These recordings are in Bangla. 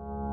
you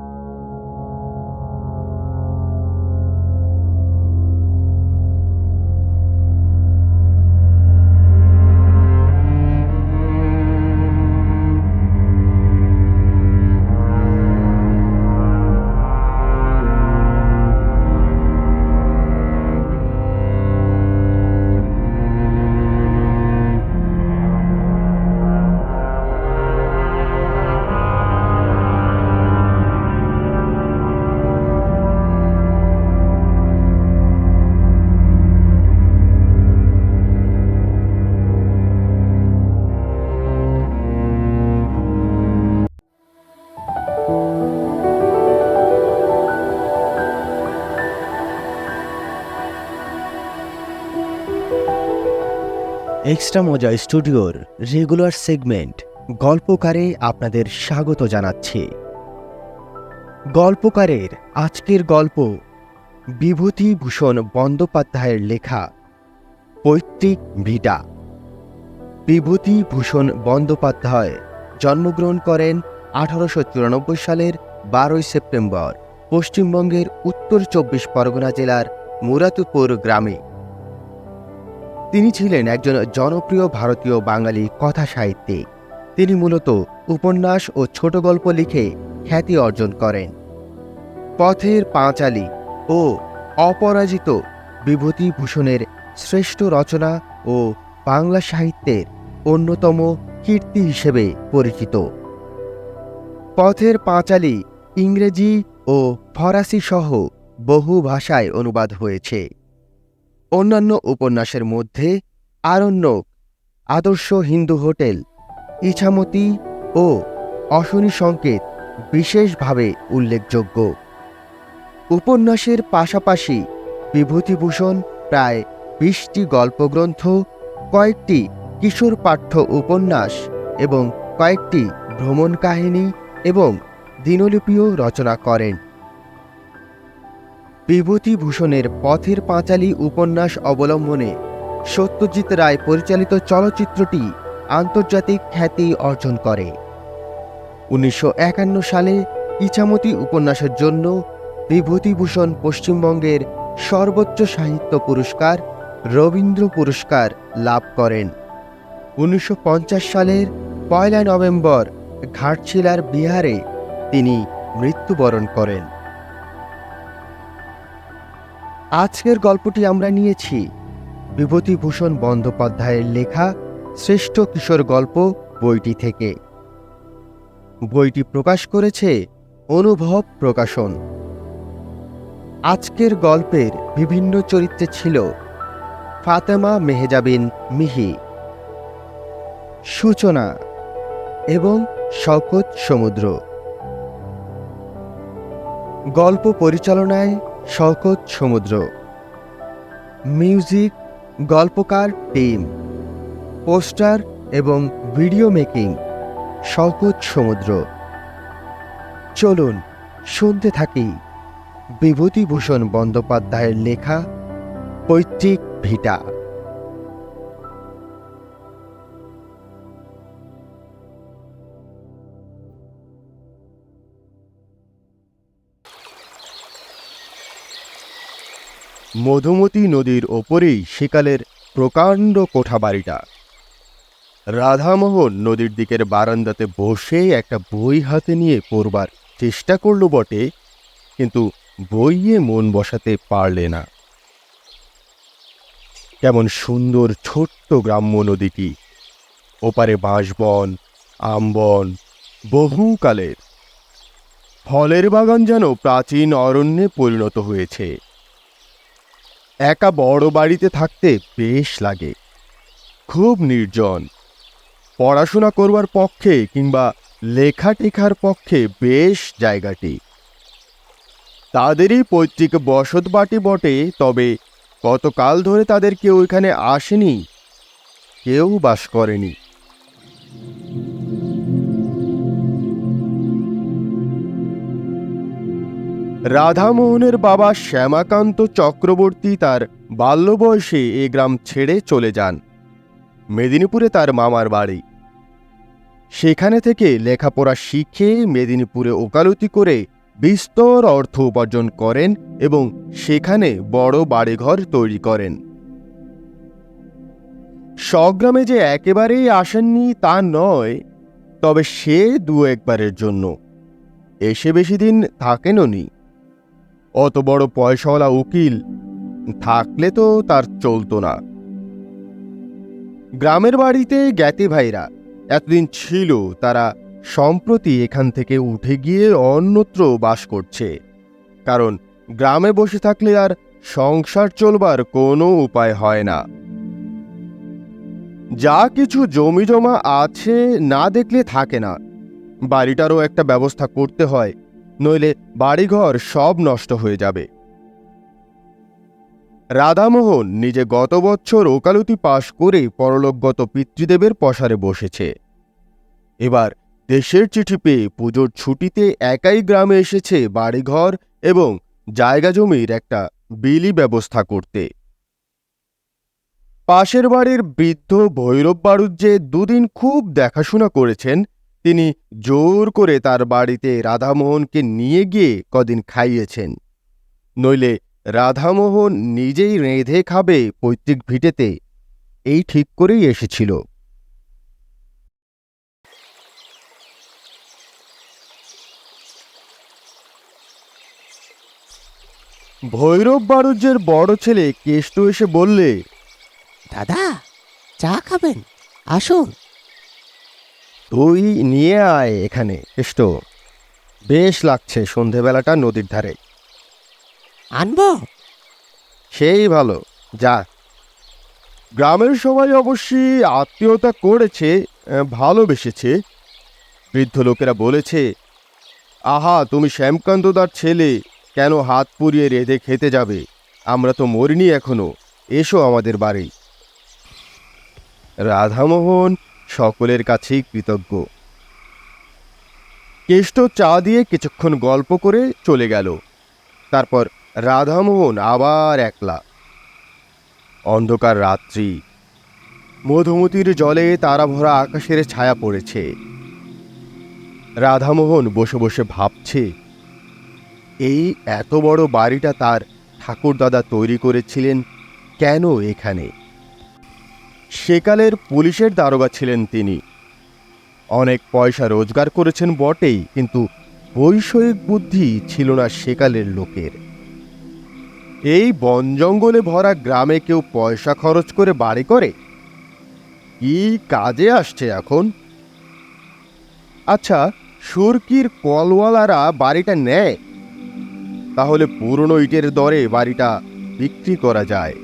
এক্সট্রা মজা স্টুডিওর রেগুলার সেগমেন্ট গল্পকারে আপনাদের স্বাগত জানাচ্ছি। গল্পকারের আজকের গল্প, বিভূতিভূষণ বন্দ্যোপাধ্যায়ের লেখা, পৈতৃক ভিটা। বিভূতিভূষণ বন্দ্যোপাধ্যায় জন্মগ্রহণ করেন আঠারোশো চুরানব্বই সালের বারোই সেপ্টেম্বর, পশ্চিমবঙ্গের উত্তর চব্বিশ পরগনা জেলার মুরাতুপুর গ্রামে। তিনি ছিলেন একজন জনপ্রিয় ভারতীয় বাঙালি কথা সাহিত্যিক। তিনি মূলত উপন্যাস ও ছোট গল্প লিখে খ্যাতি অর্জন করেন। পথের পাঁচালী ও অপরাজিত বিভূতিভূষণের শ্রেষ্ঠ রচনা ও বাংলা সাহিত্যের অন্যতম কীর্তি হিসেবে পরিচিত। পথের পাঁচালী ইংরেজি ও ফরাসি সহ বহু ভাষায় অনুবাদ হয়েছে। অন্যান্য উপন্যাসের মধ্যে আরণ্যক, আদর্শ হিন্দু হোটেল, ইছামতি ও অশনি সংকেত বিশেষভাবে উল্লেখযোগ্য। উপন্যাসের পাশাপাশি বিভূতিভূষণ প্রায় বিশটি গল্পগ্রন্থ, কয়েকটি কিশোর পাঠ্য উপন্যাস এবং কয়েকটি ভ্রমণ কাহিনী এবং দিনলিপিও রচনা করেন। বিভূতিভূষণের পথের পাঁচালী উপন্যাস অবলম্বনে সত্যজিৎ রায় পরিচালিত চলচ্চিত্রটি আন্তর্জাতিক খ্যাতি অর্জন করে। উনিশশো একান্ন সালে ইছামতি উপন্যাসের জন্য বিভূতিভূষণ পশ্চিমবঙ্গের সর্বোচ্চ সাহিত্য পুরস্কার রবীন্দ্র পুরস্কার লাভ করেন। উনিশশো পঞ্চাশ সালের পয়লা নভেম্বর ঘাটশিলার বিহারে তিনি মৃত্যুবরণ করেন। আজকের গল্পটি আমরা নিয়েছি। বিভূতিভূষণ বন্দ্যোপাধ্যায়ের লেখা শ্রেষ্ঠ কিশোর গল্প বইটি থেকে। বইটি প্রকাশ করেছে অনুভব প্রকাশন। আজকের গল্পের বিভিন্ন চরিত্রে ছিল ফাতেমা মেহেজাবিন মিহি, সূচনা এবং শকত সমুদ্র। গল্প পরিচালনায় শওকত সমুদ্র। মিউজিক, গল্পকার টিম, পোস্টার এবং ভিডিও মেকিং, শওকত সমুদ্র। চলুন শুনতে থাকি বিভূতিভূষণ বন্দ্যোপাধ্যায়ের লেখা পৈতৃক ভিটা। মধুমতি নদীর ওপরেই সেকালের প্রকাণ্ড কোঠাবাড়িটা। রাধামোহন নদীর দিকের বারান্দাতে বসে একটা বই হাতে নিয়ে পড়বার চেষ্টা করল বটে, কিন্তু বইয়ে মন বসাতে পারলে না। কেমন সুন্দর ছোট্ট গ্রাম্য নদীটি, ওপারে বাঁশবন, আমবন, বহুকালের। ফলের বাগান যেন প্রাচীন অরণ্যে পরিণত হয়েছে। একা বড় বাড়িতে থাকতে বেশ লাগে। খুব নির্জন। পড়াশোনা করবার পক্ষে কিংবা লেখা টেখার পক্ষে বেশ জায়গাটি। তাদেরই পৈতৃক বসত বাটি বটে, তবে কতকাল ধরে তাদের কেউ এখানে আসেনি, কেউ বাস করেনি। রাধামোহনের বাবা শ্যামাকান্ত চক্রবর্তী তার বাল্য বয়সে এ গ্রাম ছেড়ে চলে যান। মেদিনীপুরে তার মামার বাড়ি। সেখানে থেকে লেখাপড়া শিখে মেদিনীপুরে ওকালতি করে বিস্তর অর্থ উপার্জন করেন এবং সেখানে বড় বাড়িঘর তৈরি করেন। স্বগ্রামে যে একেবারেই আসেননি তা নয়, তবে সে দু একবারের জন্য। এসে বেশি দিন থাকেনও নি। অত বড় পয়সাওয়ালা উকিল থাকলে তো তার চলতো না। গ্রামের বাড়িতে জ্ঞাতি ভাইরা এতদিন ছিল, তারা সম্প্রতি এখান থেকে উঠে গিয়ে অন্যত্র বাস করছে। কারণ গ্রামে বসে থাকলে আর সংসার চলবার কোনো উপায় হয় না। যা কিছু জমি জমা আছে না দেখলে থাকে না। বাড়িটারও একটা ব্যবস্থা করতে হয়। নইলে বাড়িঘর সব নষ্ট হয়ে যাবে। রাধামোহন নিজে গত বছর ওকালতি পাশ করে পরলোকগত পিতৃদেবের পসারে বসেছে। এবার দেশের চিঠি পেয়ে পুজোর ছুটিতে একাই গ্রামে এসেছে বাড়িঘর এবং জায়গা জমির একটা বিলি ব্যবস্থা করতে। পাশের বাড়ির বৃদ্ধ ভৈরব বাড়ুর যে দুদিন খুব দেখাশোনা করেছেন তিনি জোর করে তার বাড়িতে রাধামোহনকে নিয়ে গিয়ে কদিন খাইয়েছেন। নইলে রাধামোহন নিজেই রেঁধে খাবে পৈতৃক ভিটেতে। এই ঠিক করেই এসেছিল। ভৈরব বাড়ুজ্যের বড় ছেলে কেষ্ট এসে বললে, দাদা, চা খাবেন। আসুন। তুই নিয়ে আয় এখানে কেষ্ট বেশ লাগছে সন্ধেবেলাটা নদীর ধারে। আনব? সেই ভালো যা। গ্রামের সবাই অবশ্যই আত্মীয়তা করেছে ভালোবেসেছে। বৃদ্ধ লোকেরা বলেছে আহা তুমি শ্যামকান্তদার ছেলে কেন হাত পুড়িয়ে রেঁধে খেতে যাবে? আমরা তো মরিনি এখনও এসো আমাদের বাড়ি। রাধামোহন সকলের কাছেই কৃতজ্ঞ। কেষ্ট চা দিয়ে কিছুক্ষণ গল্প করে চলে গেল। তারপর রাধামোহন আবার একলা। অন্ধকার রাত্রি। মধুমতির জলে তারা ভরা আকাশের ছায়া পড়েছে। রাধামোহন বসে বসে ভাবছে, এই এত বড় বাড়িটা তার ঠাকুরদাদা তৈরি করেছিলেন কেন এখানে? সেকালের পুলিশের দারোগা ছিলেন তিনি। অনেক পয়সা রোজগার করেছেন বটেই, কিন্তু বৈষয়িক বুদ্ধি ছিল না সেকালের লোকের। এই বন জঙ্গলে ভরা গ্রামে কেউ পয়সা খরচ করে বাড়ি করে? কি কাজে আসছে এখন? আচ্ছা সুরকির কলওয়ালারা বাড়িটা নেয়? তাহলে পুরনো ইটের দরে বাড়িটা বিক্রি করা যায়।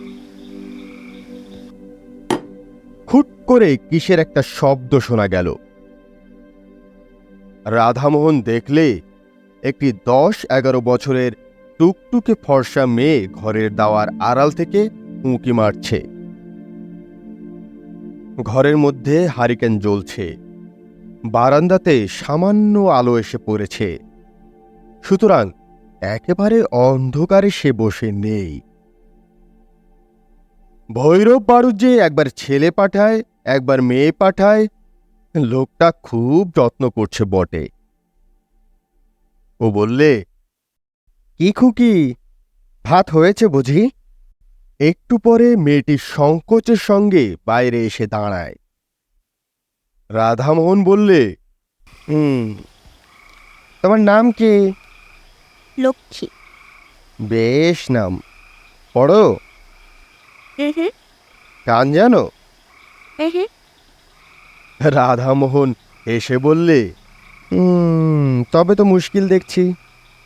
করে কিসের একটা শব্দ শোনা গেল। রাধামোহন দেখলে একটি দশ এগারো বছরের টুকটুকে ফর্সা মেয়ে ঘরের দাওয়ার আড়াল থেকে উঁকি মারছে। ঘরের মধ্যে হারিকেন জ্বলছে। বারান্দাতে সামান্য আলো এসে পড়েছে। সুতরাং একেবারে অন্ধকারে সে বসে নেই। ভৈরব বাড়ুর যে একবার ছেলে পাঠায় একবার মেয়ে পাঠায় লোকটা খুব যত্ন করছে বটে। ও বললে কি খুকি? ভাত হয়েছে বুঝি? একটু পরে মেয়েটি সংকোচের সঙ্গে বাইরে এসে দাঁড়ায়। রাধামোহন বললে হুম তোমার নাম কি? লক্ষ্মী। বেশ নাম। পড়ো? কান জানো? হুম রাধামোহন এসে বললে "হুম, তবে তো মুশকিল দেখছি।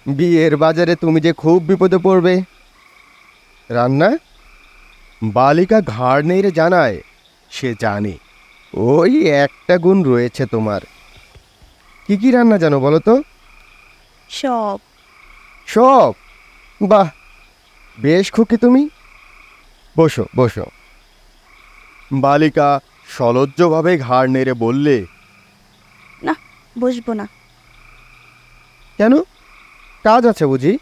বিয়ের বাজারে তুমি যে খুব বিপদে পড়বে। রান্না? বালিকা ঘাড় নেড়ে জানায় সে জানে। ওই একটা গুণ রয়েছে তোমার। কি কি রান্না জানো বলো তো? সব। সব? বাহ! বেশ খুকি তুমি। বসো বসো। বালিকা সলজ্জভাবে ঘাড় নেড়ে বললে না বসবো না। কেন? কাজ আছে বুঝি?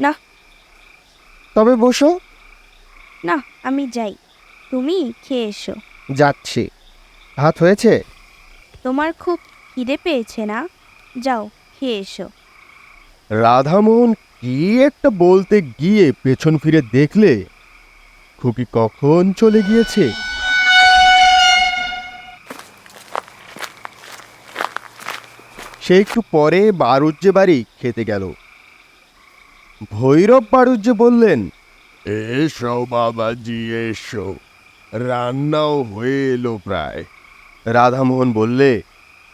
না। তবে বসো। না আমি যাই। তুমি খেয়ে এসো। যাচ্ছি। ভাত হয়েছে? তোমার খুব খিদে পেয়েছে না? যাও খেয়ে এসো। রাধামোহন কি একটা বলতে গিয়ে পেছন ফিরে দেখলে খুকি কখন চলে গিয়েছে? সে একটু পরে বারুজ্জে বাড়ি খেতে গেল। ভৈরব বারুজ্জে বললেন এসো বাবাজি এসো। রান্নাও হয়ে এলো প্রায়। রাধামোহন বললে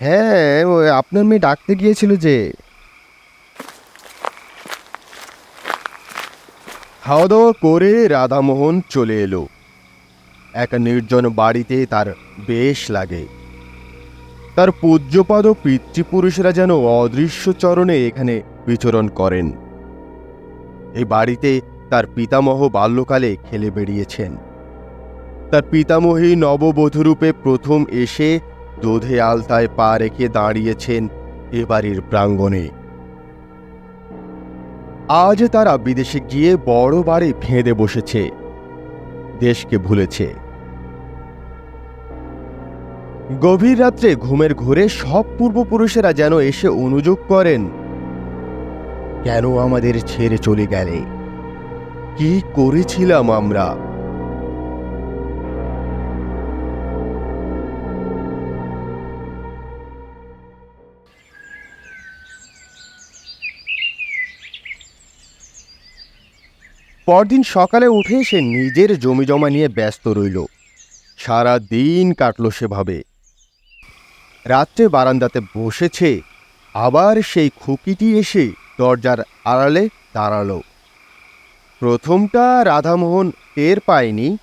হ্যাঁ ওই আপনার মেয়ে ডাকতে গিয়েছিল যে। খাওয়া দাওয়া করে রাধামোহন চলে এলো। এক নির্জন বাড়িতে তার বেশ লাগে। তার পূজ্যপদ পিতৃপুরুষরা যেন অদৃশ্য চরণে এখানে বিচরণ করেন। এই বাড়িতে তার পিতামহ বাল্যকালে খেলে বেরিয়েছেন তার পিতামহী নববধূরূপে প্রথম এসে দোধে আলতায় পা রেখে দাঁড়িয়েছেন এ বাড়ির প্রাঙ্গণে। আজ তারা বিদেশে গিয়ে বড় বাড়ি ফেঁদে বসেছে। দেশকে ভুলেছে। গভীর রাত্রে ঘুমের ঘোরে সব পূর্বপুরুষেরা যেন এসে অনুযোগ করেন, কেন আমাদের ছেড়ে চলে গেলে? কি করেছিলাম আমরা? পরদিন সকালে উঠে সে নিজের জমি জমা নিয়ে ব্যস্ত রইল। সারা দিন কাটল সেভাবে। রাত্রে বারান্দাতে বসেছে, আবার সেই খুকিটি এসে দরজার আড়ালে দাঁড়াল। প্রথমটা রাধামোহন টের পায়নি,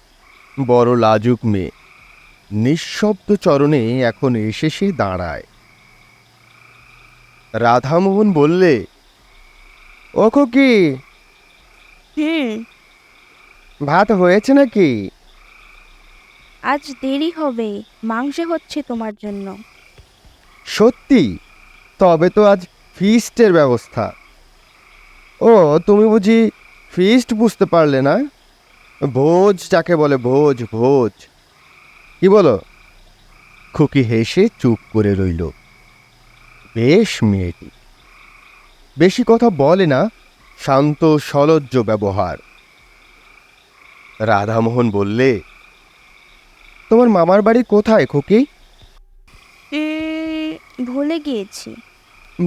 বড় লাজুক মেয়ে। নিঃশব্দ চরণে এখন এসে সে দাঁড়ায়। রাধামোহন বললে, ও খুকি হুম ভাত হয়েছে নাকি? আজ দেরি হবে মাংস হচ্ছে তোমার জন্য। সত্যি? তবে তো আজ ফিস্টের ব্যবস্থা। ও তুমি বুঝি ফিস্ট বুঝতে পারলে না? ভোজ যাকে বলে ভোজ ভোজ। কি বলো? খুকি হেসে চুপ করে রইল। বেশ মেয়েটি। বেশি কথা বলে না শান্ত সলজ্জ ব্যবহার। রাধামোহন বললে তোমার মামার বাড়ি কোথায় খুকি? ভুলে গিয়েছি।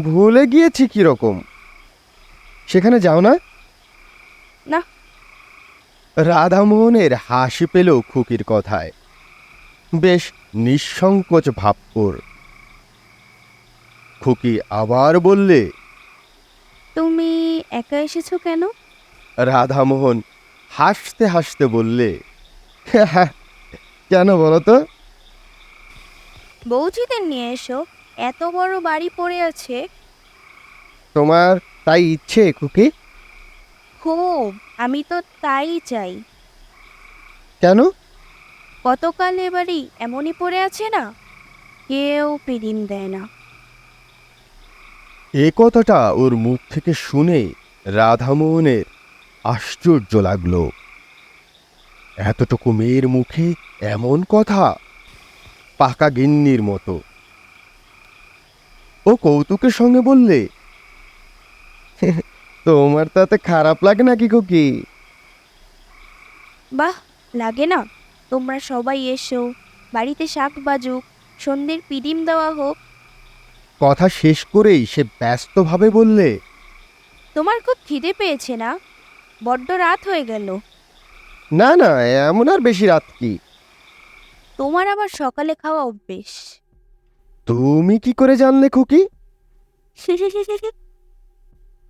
ভুলে গিয়েছি কীরকম? সেখানে যাও না। না। রাধামোহনের হাসি পেল খুকির কথায়। বেশ নিঃসংকোচ ভাব ওর খুকি আবার বললে তুমি একা এসেছ কেন? রাধামোহন হাসতে হাসতে বললে কেন বলো তো? বৌজিদের নিয়ে এসো এত বড় বাড়ি পড়ে আছে। তোমার তাই ইচ্ছে খুকি খুব আমি তো তাই চাই। কেন? কতকাল এ বাড়ি এমনই পড়ে আছে না? কেউ পিদিম দেয় না। এ কথাটা ওর মুখ থেকে শুনে রাধামোহনের আশ্চর্য লাগল। এতটুকু মেয়ের মুখে এমন কথা পাকা গিন্নির মতো। ও কৌতুকের সঙ্গে বললে, তোমার তাতে খারাপ লাগে নাকি খুকি বাহ, লাগে না। তোমরা সবাই এসো, বাড়িতে শাক বাজুক, সন্ধ্যের পিদিম দেওয়া হোক কথা শেষ করেই সে ব্যস্তভাবে বললে তোমার খুব খিদে পেয়েছে না? বড্ড রাত হয়ে গেল। না না এমন আর বেশি রাত কি? তোমার আবার সকালে খাওয়া অভ্যেস। তুমি কি করে জানলে খুকি?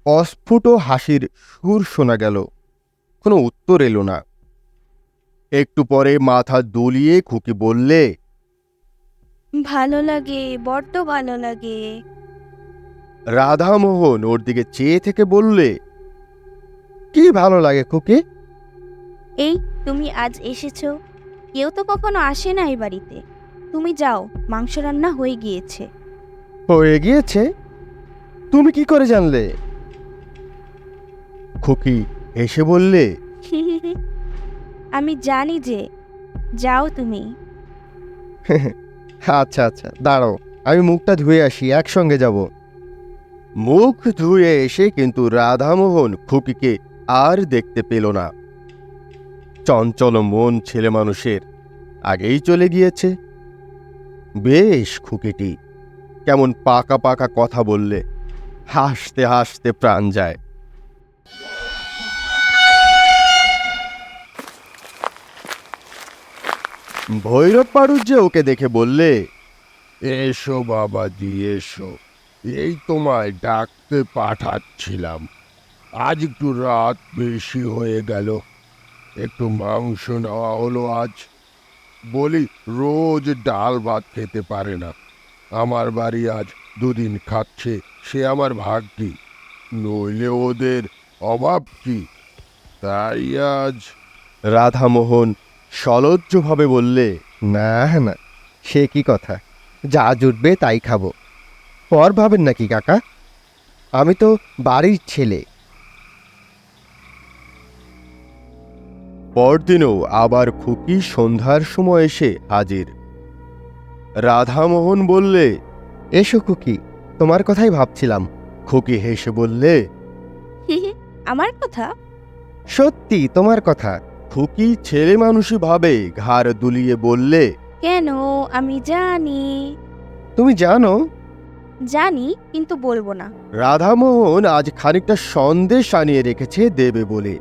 অস্ফুট হাসির সুর শোনা গেল। কোনো উত্তর এলো না। একটু পরে মাথা দলিয়ে খুকি বললে ভালো লাগে বড্ড ভালো লাগে। রাধামোহন ওর দিকে চেয়ে থেকে বললে কি ভালো লাগে খুকি? এই তুমি আজ এসেছ। কেউ তো কখনো আসে না এই বাড়িতে। তুমি যাও মাংস রান্না হয়ে গিয়েছে। হয়ে গিয়েছে? তুমি কি করে জানলে? খুকি এসে বললে আমি জানি যে যাও তুমি। আচ্ছা আচ্ছা দাঁড়াও, আমি মুখটা ধুয়ে আসি, একসঙ্গে যাব। মুখ ধুয়ে এসে কিন্তু রাধামোহন খুকিকে আর দেখতে পেল না। চঞ্চল মন ছেলে মানুষের আগেই চলে গিয়েছে। বেশ, খুকিটি, কেমন পাকা পাকা কথা বললে, হাসতে হাসতে প্রাণ যায়। ভৈরব পারুজ্জে ওকে দেখে বললে, এসো বাবাজি, এসো। এই তোমায় ডাকতে পাঠাচ্ছিলাম। আজ একটু রাত বেশি হয়ে গেল। একটু মাংস নেওয়া হলো আজ। বলি, রোজ ডাল ভাত খেতে পারে না। আমার বাড়ি আজ দুদিন খাচ্ছে, সে আমার ভাগ্যি নইলে ওদের অভাব কি? তাই আজ রাধামোহন সলজ্জভাবে বললে না না সে কি কথা? যা জুটবে তাই খাব। পর ভাবেন নাকি কাকা? আমি তো বাড়ির ছেলে। পরদিনও আবার খুকি সন্ধ্যার সময় এসে হাজির। রাধামোহন বললে এসো খুকি তোমার কথাই ভাবছিলাম। খুকি হেসে বললে আমার কথা? সত্যি তোমার কথা। খুকি ছেলে মানুষই ভাবে ঘাড় দুলিয়ে বললে কেন? আমি জানি। তুমি জানো? জানি কিন্তু বলব না। রাধামোহন আজ খানিকটা সন্দেশ আনিয়ে রেখেছে দেবে বলে।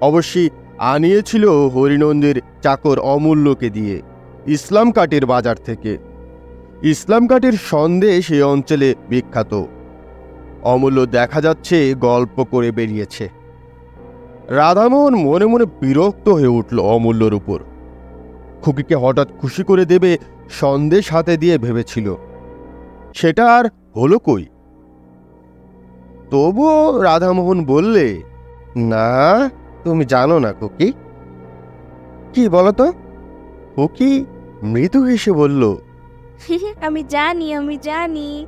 অবশ্যই আনিয়েছিল হরিনন্দের চাকর অমূল্যকে দিয়ে ইসলাম কাটির বাজার থেকে। ইসলাম কাটির সন্দেশ এই অঞ্চলে বিখ্যাত। অমূল্য দেখা যাচ্ছে গল্প করে বেরিয়েছে। রাধামোহন মনে মনে বিরক্ত হয়ে উঠল অমূল্যর উপর। খুকিকে হঠাৎ খুশি করে দেবে সন্দেশ হাতে দিয়ে ভেবেছিল। সেটা আর হলো কই? তবুও রাধামোহন বললে না তুমি জানো না খুকি। কি বলো তো খুকি মৃদু হেসে বলল আমি জানি আমি জানি।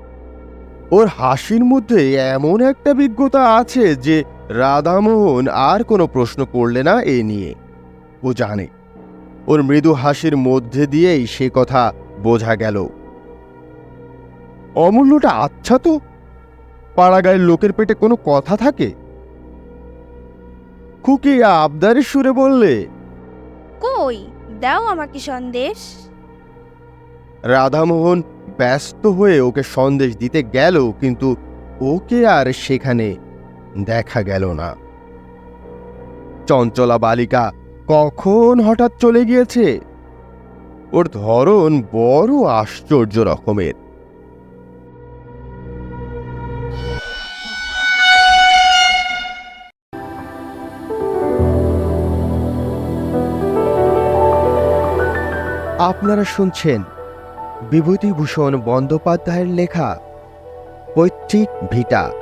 ওর হাসির মধ্যে এমন একটা বিজ্ঞতা আছে যে রাধামোহন আর কোনো প্রশ্ন করলে না এ নিয়ে। ও জানে। ওর মৃদু হাসির মধ্যে দিয়েই সে কথা বোঝা গেল। অমূল্যটা আচ্ছা তো? পাড়াগাঁয়ের লোকের পেটে কোনো কথা থাকে? খুকি আবদারের সুরে বললে কই? দাও আমাকে সন্দেশ। রাধামোহন ব্যস্ত হয়ে ওকে সন্দেশ দিতে গেল কিন্তু ওকে আর সেখানে দেখা গেল না। চঞ্চলা বালিকা কখন হঠাৎ চলে গিয়েছে? ওর ধরন বড় আশ্চর্য রকমের। আপনারা শুনছেন বিভূতিভূষণ বন্দ্যোপাধ্যায়ের লেখা পৈতৃক ভিটা।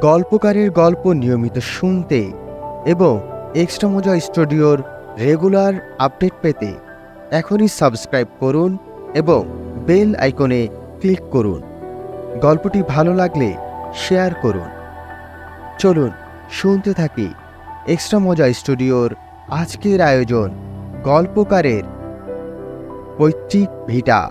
গল্পকারের গল্প নিয়মিত শুনতে এবং এক্সট্রা মজা স্টুডিওর রেগুলার আপডেট পেতে এখনই সাবস্ক্রাইব করুন এবং বেল আইকনে ক্লিক করুন। গল্পটি ভালো লাগলে শেয়ার করুন। চলুন, শুনতে থাকি এক্সট্রা মজা স্টুডিওর আজকের আয়োজন গল্পকারের পৈতৃক ভিটা।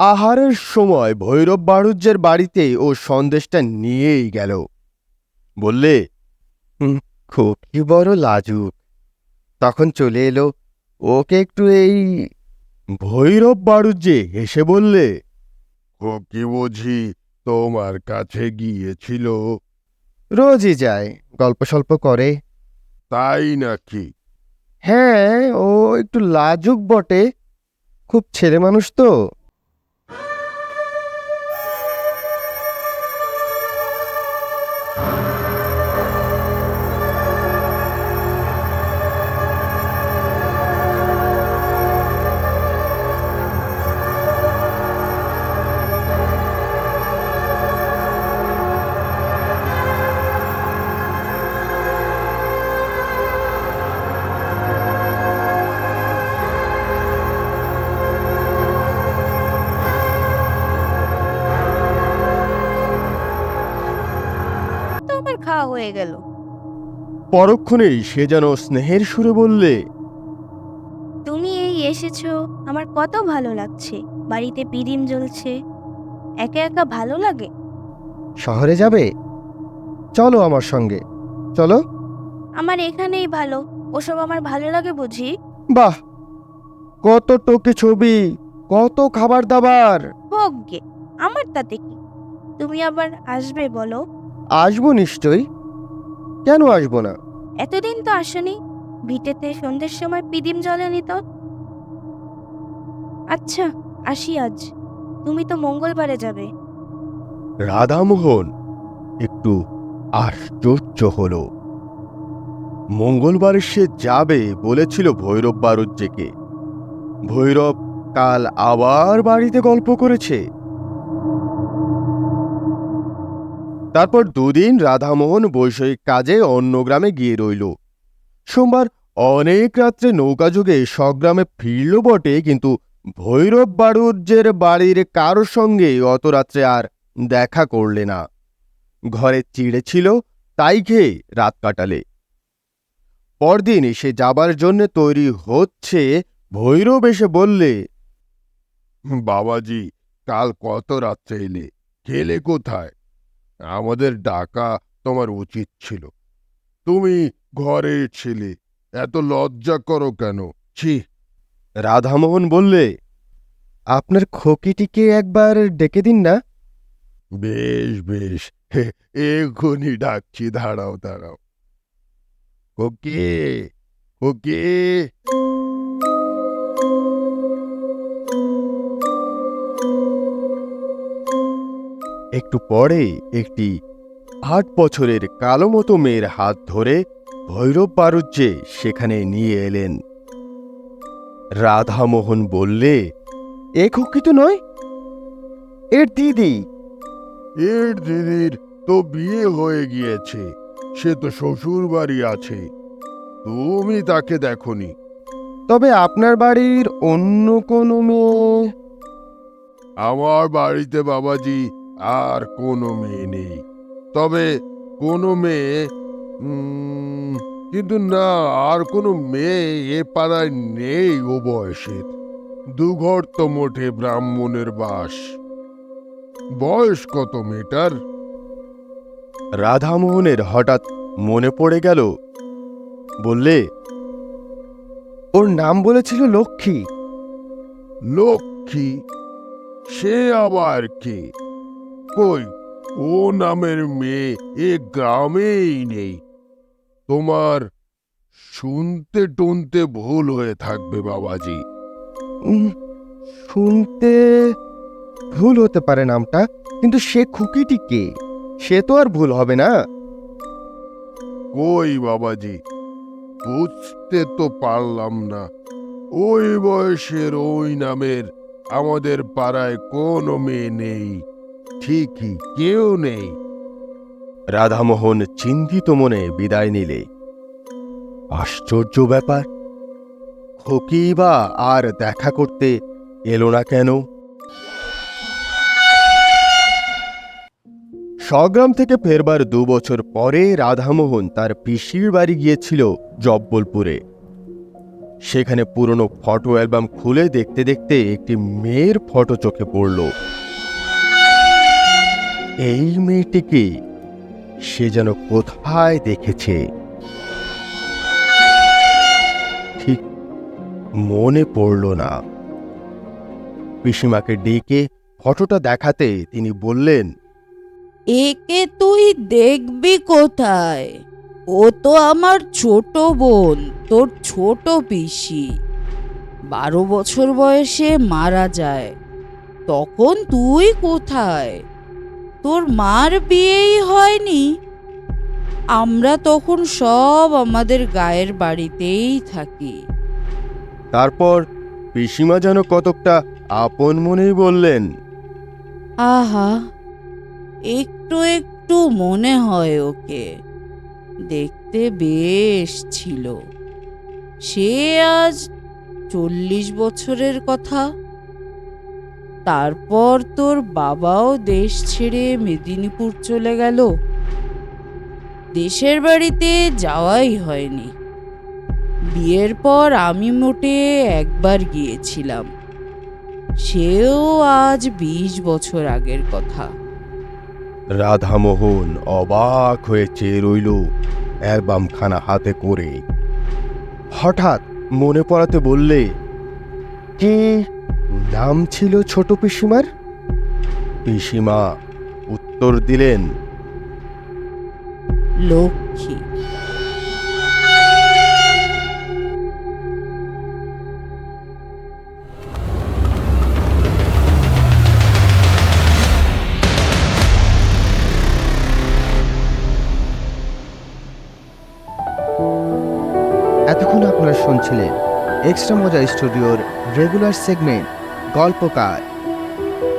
আহারের সময় ভৈরব বাড়ুজ্যের বাড়িতে ও সন্দেশটা নিয়েই গেল। বললে "হুম, খুবই বড় লাজুক। তখন চলে এলো ওকে একটু এই ভৈরব বাড়ুজ্যে হেসে বললে কি বুঝি তোমার কাছে গিয়েছিল? রোজই যায় গল্প সল্প করে। তাই নাকি? হ্যাঁ ও একটু লাজুক বটে। খুব ছেলে মানুষ তো। হয়ে গেল। পরক্ষণেই সে যেন স্নেহের সুরে বললে তুমি এই এসেছ আমার কত ভালো লাগছে। বাড়িতে পিরিম জ্বলছে একা একা ভালো লাগে? শহরে যাবে? চলো আমার সঙ্গে। চলো? আমার এখানেই ভালো। ওসব আমার ভালো লাগে বুঝি? বাহ! কত টোকে ছবি কত খাবার দাবার হোক গে আমার তাতে কি? তুমি আবার আসবে বলো? আসব নিশ্চয়ই। কেন আসব না? এতদিন তো আসনি। ভিটেতে সন্ধ্যের সময় পিদিম জ্বলেনি তো। আচ্ছা আসি আজ। তুমি তো মঙ্গলবারে যাবে। রাধামোহন একটু আশ্চর্য হলো। মঙ্গলবার সে যাবে বলেছিল ভৈরব বারুজ্জেকে ভৈরব কাল আবার বাড়িতে গল্প করেছে। তারপর দুদিন রাধামোহন বৈষয়িক কাজে অন্য গ্রামে গিয়ে রইল। সোমবার অনেক রাত্রে নৌকাযুগে স্বগ্রামে ফিরল বটে, কিন্তু ভৈরব বাড়ুজ্যের বাড়ির কারোর সঙ্গে অত রাত্রে আর দেখা করলে না। ঘরে চিড়ে ছিল, তাই খেয়ে রাত কাটালে। পরদিন সে যাবার জন্য তৈরি হচ্ছে, ভৈরব এসে বললে, বাবাজি, কাল কত রাত্রে এলে? খেলে কোথায়? আমাদের ডাকা তোমার উচিত ছিল। তুমি ঘরে ছিলে এত লজ্জা করো কেন? ছি। রাধামোহন বললে আপনার খোকিটিকে একবার ডেকে দিন না? বেশ বেশ। এক্ষুনি ডাকছি দাঁড়াও দাঁড়াও। কোকে কোকে একটু পরে একটি আট বছরের কালো মতো মেয়ের হাত ধরে ভৈরব বারুজ্যে সেখানে নিয়ে এলেন। রাধামোহন বললে এ খুকি তো নয় এর দিদি। এর দিদির তো বিয়ে হয়ে গিয়েছে সে তো শ্বশুর বাড়ি আছে তুমি তাকে দেখনি। তবে আপনার বাড়ির অন্য কোনো মেয়ে? আমার বাড়িতে বাবাজি আর কোনো মেয়ে নেই। তবে কোনো মেয়ে কিন্তু না আর কোনো মেয়ে এ পাড়ায় নেই ও বয়সের দুঘর তো মোটে ব্রাহ্মণের বাস। বয়স কত মেয়েটার? রাধামোহনের হঠাৎ মনে পড়ে গেল বললে ওর নাম বলেছিল লক্ষ্মী। লক্ষ্মী? সে আবার কে? কই? ও নামের মেয়ে এ গ্রামেই নেই। তোমার শুনতে টুনতে ভুল হয়ে থাকবে বাবাজি। শুনতে ভুল হতে পারে নামটা কিন্তু সে খুকিটি কে? সে তো আর ভুল হবে না। কই বাবাজি? বুঝতে তো পারলাম না। ওই বয়সের ওই নামের আমাদের পাড়ায় কোনো মেয়ে নেই। ঠিকই। কেউ নেই। রাধামোহন চিন্তিত মনে বিদায় নিলে। আশ্চর্য ব্যাপার। খকি বা আর দেখা করতে এলো না কেন? স্বগ্রাম থেকে ফেরবার দু বছর পরে রাধামোহন তার পিসির বাড়ি গিয়েছিল জব্বলপুরে। সেখানে পুরনো ফটো অ্যালবাম খুলে দেখতে দেখতে একটি মেয়ের ফটো চোখে পড়ল। এই মেয়েটিকে সে যেন কোথায় দেখেছে? ঠিক মনে পড়ল না। পিসিমাকে ডেকে ফটোটা দেখাতে তিনি বললেন, একে তুই দেখবি কোথায়? ও তো আমার ছোট বোন, তোর ছোট পিসি। বারো বছর বয়সে মারা যায়, তখন তুই কোথায়? তোর মার বিয়েই হয়নি। আমরা তখন সব আমাদের গায়ের বাড়িতেই থাকি। তারপর পিসিমা যেন কতকটা আপন মনেই বললেন আহা একটু একটু মনে হয় ওকে। দেখতে বেশ ছিল। সে আজ চল্লিশ বছরের কথা। তারপর তোর বাবাও দেশ ছেড়ে মেদিনীপুর চলে গেল। দেশের বাড়িতে যাওয়াই হয়নি। বিয়ের পর আমি মোটে একবার গিয়েছিলাম। সেও আজ বিশ বছর আগের কথা। রাধামোহন অবাক হয়ে চেয়ে রইল অ্যালবামখানা হাতে করে। হঠাৎ মনে পড়াতে বললে, কি নাম ছিল ছোট পিসিমার? পিসিমা উত্তর দিলেন। লক্ষ্মী। এতক্ষণ আপনারা শুনছিলেন এক্সট্রা মজা স্টুডিওর রেগুলার সেগমেন্ট গল্পকার।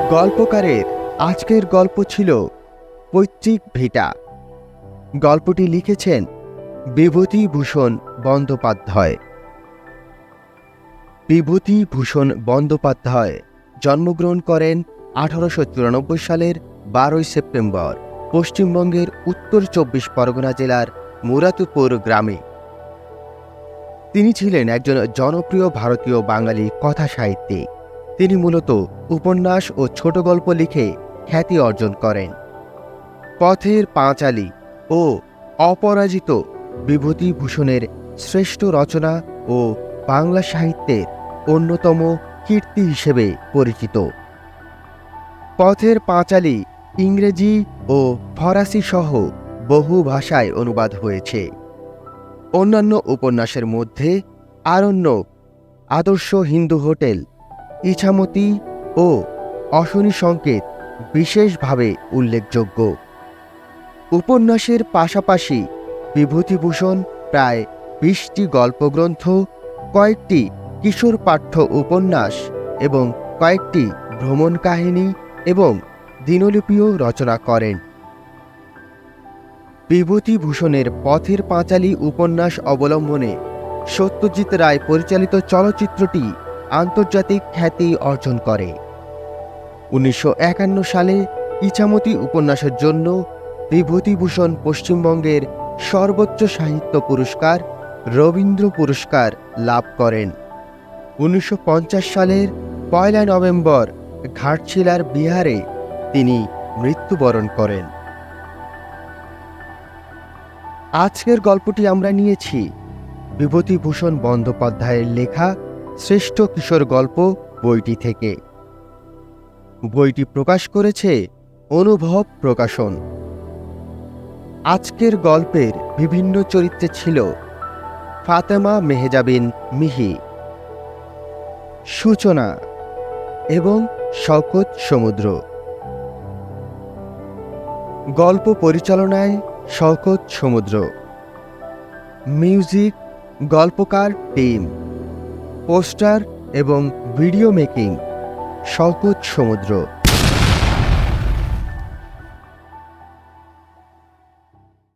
গল্পকারের আজকের গল্প ছিল পৈতৃক ভিটা। গল্পটি লিখেছেন বিভূতিভূষণ বন্দ্যোপাধ্যায়। বিভূতিভূষণ বন্দ্যোপাধ্যায় জন্মগ্রহণ করেন আঠারোশো চুরানব্বই সালের বারোই সেপ্টেম্বর, পশ্চিমবঙ্গের উত্তর চব্বিশ পরগনা জেলার মুরাতুপুর গ্রামে। তিনি ছিলেন একজন জনপ্রিয় ভারতীয় বাঙালি কথা সাহিত্যিক তিনি মূলত উপন্যাস ও ছোট গল্প লিখে খ্যাতি অর্জন করেন। পথের পাঁচালী ও অপরাজিত বিভূতিভূষণের শ্রেষ্ঠ রচনা ও বাংলা সাহিত্যের অন্যতম কীর্তি হিসেবে পরিচিত। পথের পাঁচালী ইংরেজি ও ফরাসি সহ বহু ভাষায় অনুবাদ হয়েছে। অন্যান্য উপন্যাসের মধ্যে আরণ্য আদর্শ হিন্দু হোটেল ইছামতি ও অশনি সংকেত বিশেষভাবে উল্লেখযোগ্য। উপন্যাসের পাশাপাশি বিভূতিভূষণ প্রায় বিশটি গল্পগ্রন্থ, কয়েকটি কিশোর পাঠ্য উপন্যাস এবং কয়েকটি ভ্রমণ কাহিনী এবং দিনলিপিও রচনা করেন। বিভূতিভূষণের পথের পাঁচালী উপন্যাস অবলম্বনে সত্যজিৎ রায় পরিচালিত চলচ্চিত্রটি আন্তর্জাতিক খ্যাতি অর্জন করে। উনিশশো একান্ন সালে ইছামতি উপন্যাসের জন্য বিভূতিভূষণ পশ্চিমবঙ্গের সর্বোচ্চ সাহিত্য পুরস্কার, রবীন্দ্র পুরস্কার লাভ করেন। উনিশশো পঞ্চাশ সালের পয়লা নভেম্বর ঘাটশিলার বিহারে তিনি মৃত্যুবরণ করেন। আজকের গল্পটি আমরা নিয়েছি বিভূতিভূষণ বন্দ্যোপাধ্যায়ের লেখা শ্রেষ্ঠ কিশোর গল্প বইটি থেকে। বইটি প্রকাশ করেছে অনুভব প্রকাশন। আজকের গল্পের বিভিন্ন চরিত্রে ছিল ফাতেমা মেহেজাবিন মিহি। সূচনা এবং শওকত সমুদ্র। গল্প পরিচালনায় শওকত সমুদ্র। মিউজিক, গল্পকার টিম। পোস্টার এবং ভিডিও মেকিং শওকত সমুদ্র।